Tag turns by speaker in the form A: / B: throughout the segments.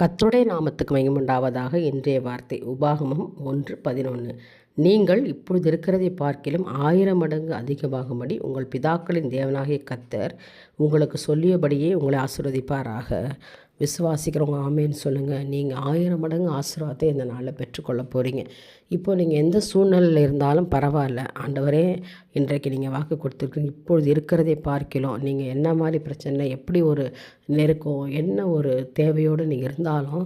A: கத்துடைய நாமத்துக்கு மையமுண்டாவதாக இன்றைய வார்த்தை. உபாகமம் ஒன்று பதினொன்று நீங்கள் இப்பொழுது இருக்கிறதை பார்க்கிலும் ஆயிரம் மடங்கு அதிகமாகும்படி உங்கள் பிதாக்களின் தேவனாகிய கத்தர் உங்களுக்கு சொல்லியபடியே உங்களை ஆசிர்வதிப்பாராக. விசுவாசிக்கிறவங்க ஆமேன்னு சொல்லுங்கள் நீங்கள் ஆயிரம் மடங்கு ஆசீர்வாதத்தை இந்த நாளில் பெற்றுக்கொள்ள போகிறீங்க இப்போ நீங்கள் எந்த சூழ்நிலையில் இருந்தாலும் பரவாயில்ல. ஆண்டவரே இன்றைக்கு நீங்கள் வாக்கு கொடுத்துருக்கீங்க இப்பொழுது இருக்கிறதை பார்க்கலாம் நீங்கள் என்ன மாதிரி பிரச்சனை எப்படி ஒரு நெருக்கம் என்ன ஒரு தேவையோடு நீங்கள் இருந்தாலும்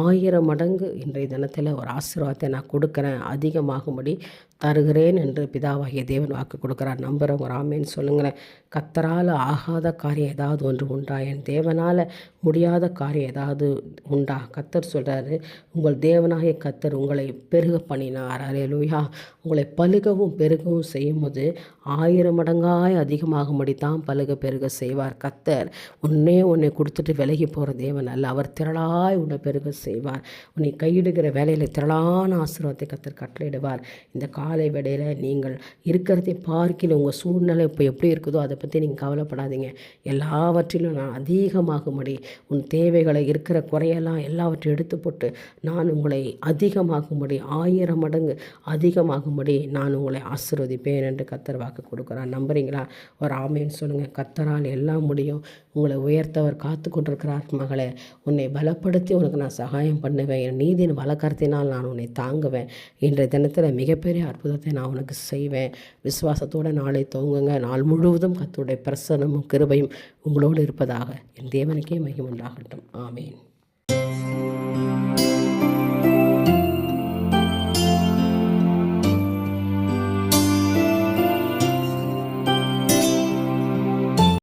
A: ஆயிரம் மடங்கு இன்றைய தினத்தில் ஒரு ஆசீர்வாதத்தை நான் கொடுக்குறேன். அதிகமாகும்படி தருகிறேன் என்று பிதாவாகிய தேவன் வாக்கு கொடுக்குறார். நம்புகிறவங்க ராமேன்னு சொல்லுங்களேன். கத்தரால் ஆகாத காரியம் ஏதாவது ஒன்று உண்டா? என் தேவனால் முடியாத காரியம் ஏதாவது உண்டா? கத்தர் சொல்கிறாரு உங்கள் தேவனாகிய கத்தர் உங்களை பெருக பண்ணினார். அலையலூயா உங்களை பழுகவும் பெருகவும் செய்யும்போது ஆயிரம் மடங்காய் அதிகமாகும்படி தான் பழுக பெருக செய்வார். கத்தர் உன்னே உன்னை கொடுத்துட்டு விலகி போகிற தேவன் அல்ல. அவர் திரளாய் உன்னை பெருக செய்வார். உன்னை கையிடுகிற வேலையில் திரளான ஆசீர்வாதத்தை கத்தர் கட்டளையிடுவார். இந்த கா காலை வேடையில் நீங்கள் இருக்கிறதை பார்க்கல உங்கள் சூழ்நிலை இப்போ எப்படி இருக்குதோ அதை பற்றி நீங்கள் கவலைப்படாதீங்க. எல்லாவற்றிலும் நான் அதிகமாகும்படி உன் தேவைகளை இருக்கிற குறையெல்லாம் எல்லாவற்றையும் எடுத்து போட்டு நான் உங்களை அதிகமாகும்படி ஆயிரம் மடங்கு அதிகமாகும்படி நான் உங்களை ஆசீர்வதிப்பேன் என்று கத்தர் வாக்கு கொடுக்குறான் நம்புறீங்களா? ஒரு ஆமைன்னு சொல்லுங்கள் கத்தரால் எல்லாம் முடியும். உங்களை உயர்த்தவர் காத்து கொண்டிருக்கிறார். மகளே உன்னை பலப்படுத்தி உனக்கு நான் சகாயம் பண்ணுவேன். என் நீதியின் வழக்கத்தினால் நான் உன்னை தாங்குவேன். இன்றைய தினத்தில் மிகப்பெரிய அற்புதத்தை நான் உனக்கு செய்வேன். விசுவாசத்தோடு நாளை தூங்குங்க நாள் முழுவதும் கத்துடைய பிரசனமும் கிருபையும் உங்களோடு இருப்பதாக என் தேவனுக்கே மகிமுண்டாகட்டும் ஆமேன்.